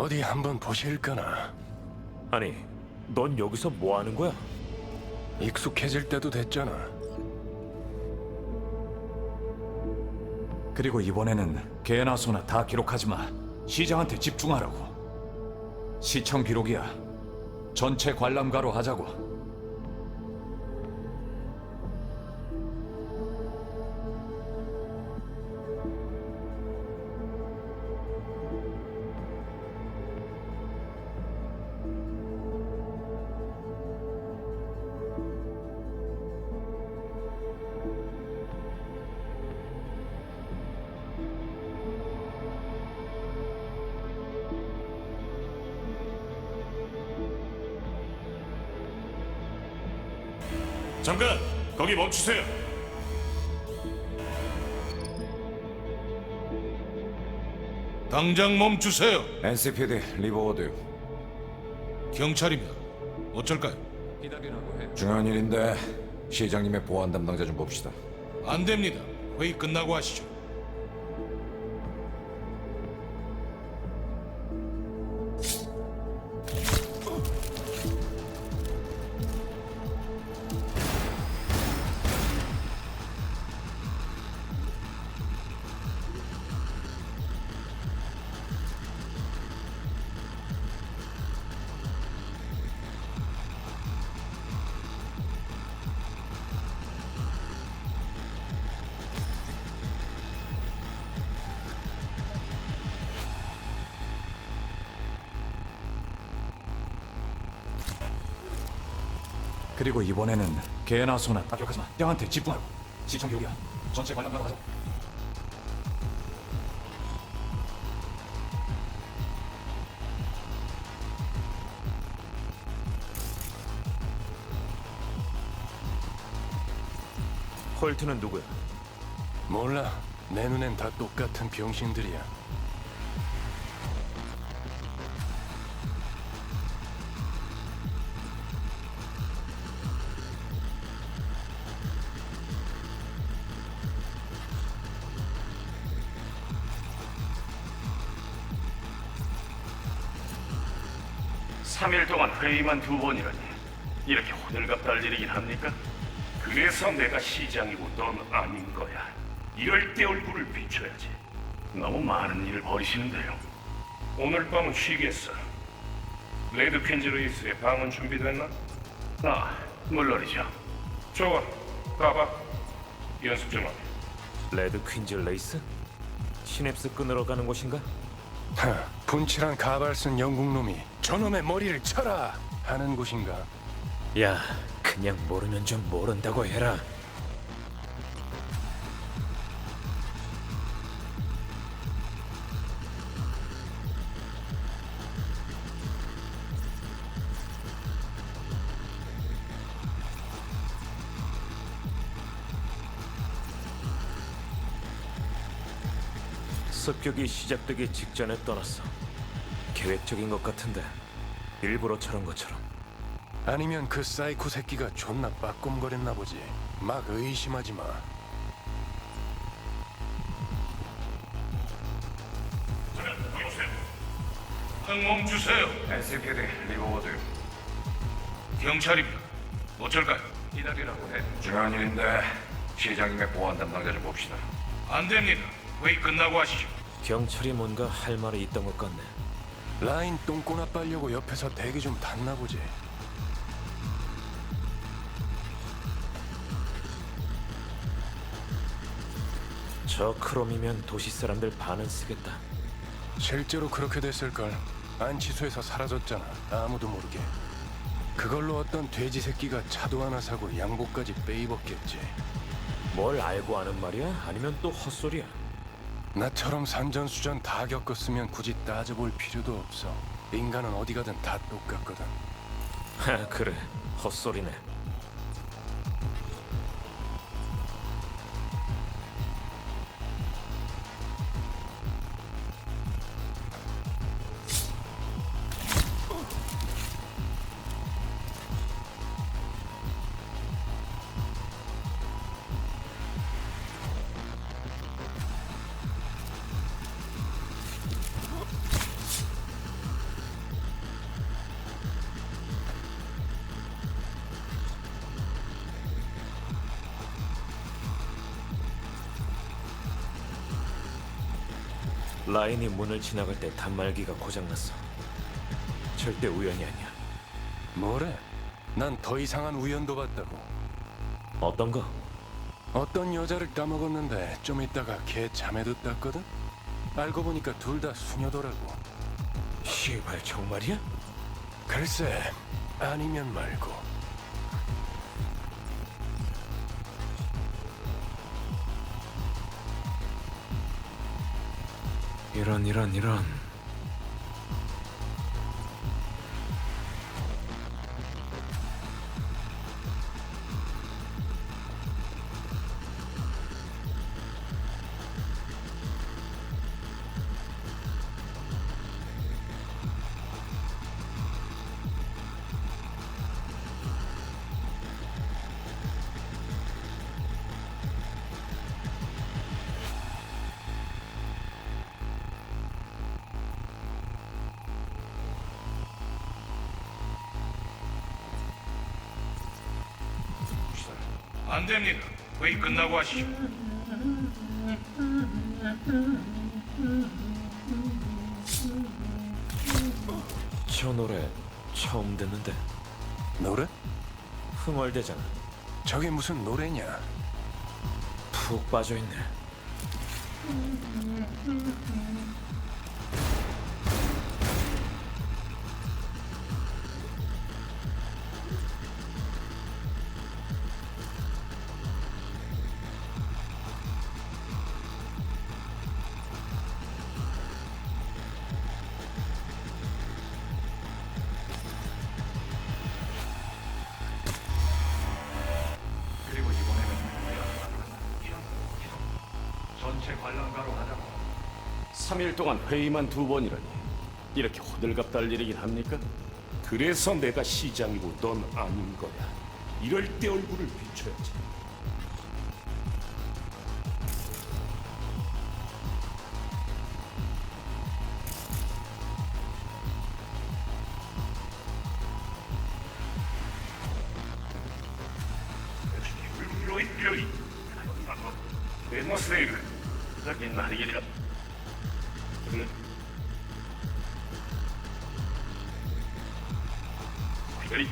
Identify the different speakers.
Speaker 1: 어디 한번 보실까나.
Speaker 2: 아니, 넌 여기서 뭐 하는 거야?
Speaker 1: 익숙해질 때도 됐잖아.
Speaker 3: 그리고 이번에는 개나 소나 다 기록하지 마. 시장한테 집중하라고. 시청 기록이야. 전체 관람가로 하자고.
Speaker 4: 잠깐 거기 멈추세요. 당장 멈추세요.
Speaker 5: NCPD 리버워드
Speaker 4: 경찰입니다. 어쩔까요?
Speaker 5: 중요한 일인데 시장님의 보안 담당자 좀 봅시다.
Speaker 4: 안 됩니다. 회의 끝나고 하시죠.
Speaker 3: 그리고 이번에는 개나 소나 다 기록하지 마. 시장한테 집중하라고. 시청 기록이야. 전체 관람가로 하자고.
Speaker 2: 홀트는 누구야?
Speaker 1: 몰라. 내 눈엔 다 똑같은 병신들이야.
Speaker 6: 삼일 동안 회의만 두 번이라니 이렇게 호들갑 떨 일이긴 합니까? 그래서 내가 시장이고 넌 아닌 거야. 이럴 때 얼굴을 비춰야지. 너무 많은 일을 벌이시는데요. 오늘 밤은 쉬겠어. 레드 퀸즈 루이스의 방은 준비됐나? 아, 물론이죠. 좋아, 가봐. 연습 좀 하게.
Speaker 2: 레드 퀸즈 레이스? 시냅스 끊으러 가는 곳인가?
Speaker 1: 하, 분칠한 가발 쓴 영국 놈이 저놈의 머리를 쳐라 하는 곳인가?
Speaker 2: 야, 그냥 모르면 좀 모른다고 해라. 습격이 시작되기 직전에 떠났어. 계획적인 것 같은데 일부러 저런 것처럼.
Speaker 1: 아니면 그 사이코 새끼가 존나 빠꼼거렸나 보지. 막 의심하지 마.
Speaker 6: 잠깐, 거기 보세요. 항 멈추세요.
Speaker 5: NCPD 리버워드
Speaker 4: 경찰입니다. 어쩔까요?
Speaker 5: 기다리라고 해. 중요한 일인데 시장님의 보안 담당자 좀 봅시다.
Speaker 4: 안 됩니다. 회의 끝나고 하시죠.
Speaker 2: 경찰이 뭔가 할 말이 있던 것 같네.
Speaker 1: 라인 똥꼬나 빨려고 옆에서 대기 좀 탔나 보지.
Speaker 2: 저 크롬이면 도시 사람들 반은 쓰겠다.
Speaker 1: 실제로 그렇게 됐을걸. 안치수에서 사라졌잖아. 아무도 모르게. 그걸로 어떤 돼지 새끼가 차도 하나 사고 양복까지 빼입었겠지.
Speaker 2: 뭘 알고 하는 말이야? 아니면 또 헛소리야?
Speaker 1: 나처럼 산전수전 다 겪었으면 굳이 따져볼 필요도 없어. 인간은 어디 가든 다 똑같거든.
Speaker 2: 하, 그래. 헛소리네. 라인이 문을 지나갈 때 단말기가 고장났어. 절대 우연이 아니야.
Speaker 1: 뭐래? 난 더 이상한 우연도 봤다고.
Speaker 2: 어떤 거?
Speaker 1: 어떤 여자를 까먹었는데 좀 있다가 걔 잠에도 땄거든? 알고 보니까 둘 다 수녀더라고.
Speaker 2: 시발 정말이야?
Speaker 1: 글쎄, 아니면 말고.
Speaker 2: 이런 이런 이런.
Speaker 4: 안 됩니다. 회의 끝나고 하시죠.
Speaker 2: 저 노래 처음 듣는데
Speaker 1: 노래?
Speaker 2: 흥얼대잖아.
Speaker 1: 저게 무슨 노래냐?
Speaker 2: 푹 빠져있네.
Speaker 6: 3일 동안 회의만 두 번이라니 이렇게 호들갑 딸 일이긴 합니까? 그래서 내가 시장이고 넌 아닌 거야. 이럴 때 얼굴을 비춰야지. 로이 로이 데모스레이크 하긴 말이라 그래 그리